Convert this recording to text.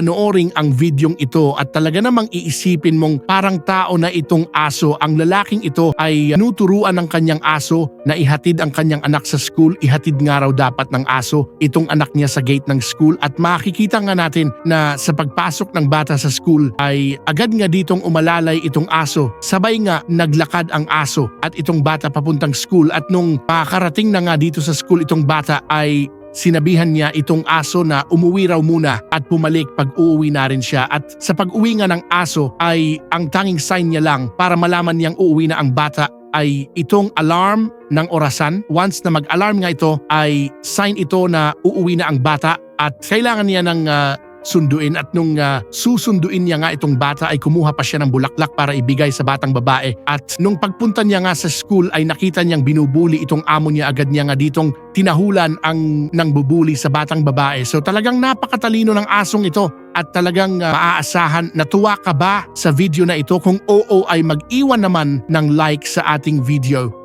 panooring ang videong ito at talaga namang iisipin mong parang tao na itong aso. Ang lalaking ito ay nuturuan ng kanyang aso na ihatid ang kanyang anak sa school. Ihatid nga raw dapat ng aso itong anak niya sa gate ng school at makikita nga natin na sa pagpasok ng bata sa school ay agad nga ditong umalalay itong aso. Sabay nga naglakad ang aso at itong bata papuntang school at nung makakarating na nga dito sa school itong bata ay Sinabihan niya itong aso na umuwi raw muna at pumalik pag uuwi na rin siya at sa pag-uwi nga ng aso ay ang tanging sign niya lang para malaman niyang uuwi na ang bata ay itong alarm ng orasan. Once na mag-alarm nga ito ay sign ito na uuwi na ang bata at kailangan niya ng ah, sunduin at nung ah, susunduin niya nga itong bata ay kumuha pa siya ng bulaklak para ibigay sa batang babae. At nung pagpunta niya nga sa school ay nakita niyang binubuli itong amo niya agad niya nga ditong tinahulan ang nang bubuli sa batang babae. So talagang napakatalino ng asong ito at talagang ah, maaasahan. Natuwa ka ba sa video na ito? Kung oo ay mag-iwan naman ng like sa ating video